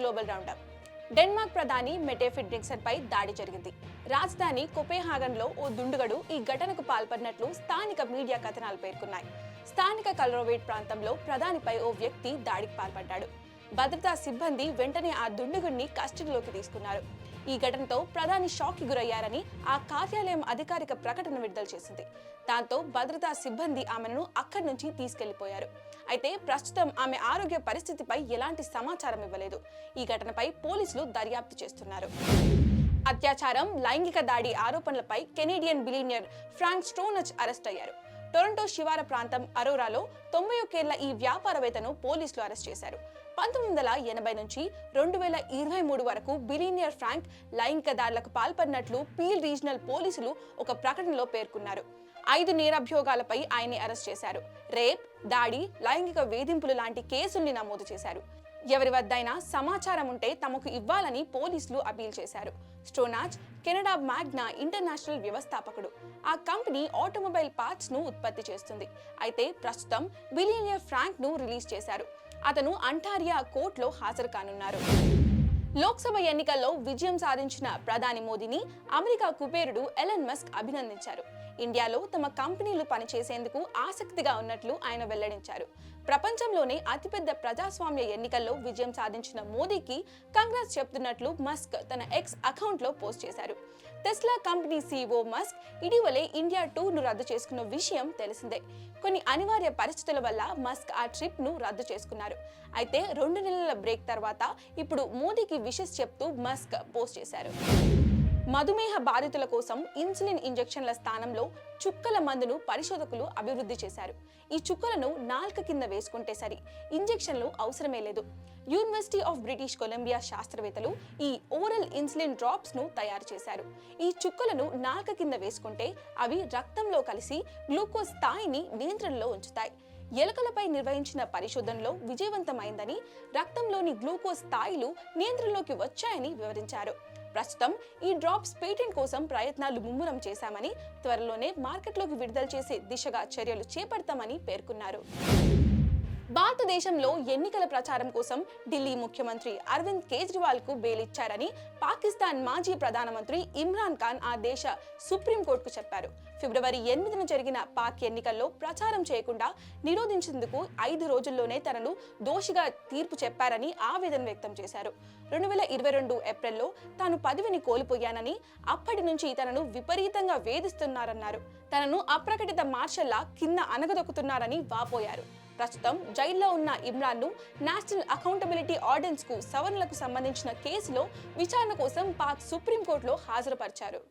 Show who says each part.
Speaker 1: Round up. Denmark ప్రధాని మెటే Nixon పై దాడి జరిగింది. రాజధాని కొపెహాగన్లో ఓ దుండుగడు ఈ ఘటనకు పాల్పడినట్లు స్థానిక మీడియా కథనాలు పేర్కొన్నాయి. స్థానిక కలరోవేట్ ప్రాంతంలో ప్రధానిపై ఓ వ్యక్తి దాడికి పాల్పడ్డాడు. భద్రతా సిబ్బంది వెంటనే ఆ దుండుగుడిని కస్టడీలోకి తీసుకున్నారు. ఈ ఘటనతో ప్రధాని షాక్కి గురయ్యారని ఆ కార్యాలయం అధికారిక ప్రకటన విడుదల చేసింది. దాంతో భద్రతా సిబ్బంది ఆమెను అక్కడి నుంచి తీసుకెళ్ళిపోయారు. అయితే ప్రస్తుతం ఆమె ఆరోగ్య పరిస్థితిపై ఎలాంటి సమాచారం ఇవ్వలేదు. ఈ ఘటనపై పోలీసులు దర్యాప్తు చేస్తున్నారు. అత్యాచారం లైంగిక దాడి ఆరోపణలపై Canadian billionaire Frank Stronach arrest అయ్యారు. టొరంటో శివార ప్రాంతం అరోరాలో తొంభై ఒకేళ్ళ ఈ వ్యాపారవేత్తను పోలీసులు అరెస్ట్ చేశారు. పంతొమ్మిది వందల ఎనభై నుంచి రెండు వేల ఇరవై మూడు వరకు బిలీనియర్ ఫ్రాంక్ లైంగిక దాడులకు పాల్పడినట్లు పీల్ రీజనల్ పోలీసులు ఒక ప్రకటనలో పేర్కొన్నారు. ఐదు నేరాభ్యోగాలపై ఆయన్ని అరెస్ట్ చేశారు. రేప్ దాడి లైంగిక వేధింపులు లాంటి కేసుల్ని నమోదు చేశారు. ఎవరి వద్దైనా సమాచారం ఉంటే తమకు ఇవ్వాలని పోలీసులు అపీల్ చేశారు. స్టోనాజ్ కెనడా మ్యాగ్నా ఇంటర్నేషనల్ వ్యవస్థాపకుడు. ఆ కంపెనీ ఆటోమొబైల్ పార్ట్స్ను ఉత్పత్తి చేస్తుంది. అయితే ప్రస్తుతం బిలియనియర్ ఫ్రాంక్ను రిలీజ్ చేశారు. అతను అంటారియా కోర్టులో హాజరు కానున్నారు. లోక్సభ ఎన్నికల్లో విజయం సాధించిన ప్రధాని మోదీని అమెరికా కుబేరుడు ఎలన్ మస్క్ అభినందించారు. ఇండియాలో తమ కంపెనీలు పనిచేసేందుకు ఆసక్తిగా ఉన్నట్లు ఆయన వెల్లడించారు. ప్రపంచంలోనే అతిపెద్ద ప్రజాస్వామ్య ఎన్నికల్లో విజయం సాధించిన మోదీకి కాంగ్రెస్ చెప్తున్నట్లు మస్క్ తన ఎక్స్ అకౌంట్లో పోస్ట్ చేశారు. టెస్లా కంపెనీ సీఈఓ మస్క్ ఇటీవలే ఇండియా టూర్ను రద్దు చేసుకున్న విషయం తెలిసిందే. కొన్ని అనివార్య పరిస్థితుల వల్ల మస్క్ ఆ ట్రిప్ను రద్దు చేసుకున్నారు. అయితే రెండు నెలల బ్రేక్ తర్వాత ఇప్పుడు మోదీకి విషెస్ చెప్తూ మస్క్ పోస్ట్ చేశారు. మధుమేహ బాధితుల కోసం ఇన్సులిన్ ఇంజెక్షన్ల స్థానంలో చుక్కల మందును పరిశోధకులు అభివృద్ధి చేశారు. ఈ చుక్కలను నాల్క కింద వేసుకుంటే సరి ఇంజెక్షన్లు అవసరమే లేదు. యూనివర్సిటీ ఆఫ్ బ్రిటిష్ కొలంబియా శాస్త్రవేత్తలు ఈ ఓరల్ ఇన్సులిన్ డ్రాప్స్ను తయారు చేశారు. ఈ చుక్కలను నాల్క కింద వేసుకుంటే అవి రక్తంలో కలిసి గ్లూకోజ్ స్థాయిని నియంత్రణలో ఉంచుతాయి. ఎలుకలపై నిర్వహించిన పరిశోధనలో విజయవంతమైందని రక్తంలోని గ్లూకోజ్ స్థాయిలు నియంత్రణలోకి వచ్చాయని వివరించారు. ప్రస్తుతం ఈ డ్రాప్స్ పేటెంట్ కోసం ప్రయత్నాలు ముమ్మరం చేశామని త్వరలోనే మార్కెట్లోకి విడుదల చేసే దిశగా చర్యలు చేపడతామని పేర్కొన్నారు. భారతదేశంలో ఎన్నికల ప్రచారం కోసం ఢిల్లీ ముఖ్యమంత్రి అరవింద్ కేజ్రీవాల్కు బెయిలిచ్చారని పాకిస్తాన్ మాజీ ప్రధానమంత్రి ఇమ్రాన్ ఖాన్ ఆ దేశ సుప్రీంకోర్టుకు చెప్పారు. ఫిబ్రవరి ఎనిమిదిన జరిగిన పాక్ ఎన్నికల్లో ప్రచారం చేయకుండా నిరోధించేందుకు ఐదు రోజుల్లోనే తనను దోషిగా తీర్పు చెప్పారని ఆవేదన వ్యక్తం చేశారు. రెండు వేల ఇరవై రెండు ఏప్రిల్లో తాను పదవిని కోల్పోయానని అప్పటి నుంచి తనను విపరీతంగా వేధిస్తున్నారన్నారు. తనను అప్రకటిత మార్షల్లా కింద అనగదొక్కుతున్నారని వాపోయారు. ప్రస్తుతం జైల్లో ఉన్న ఇమ్రాన్ను నేషనల్ అకౌంటబిలిటీ ఆర్డెన్స్కు సవరణలకు సంబంధించిన కేసులో విచారణ కోసం పాక్ సుప్రీంకోర్టులో హాజరుపరిచారు.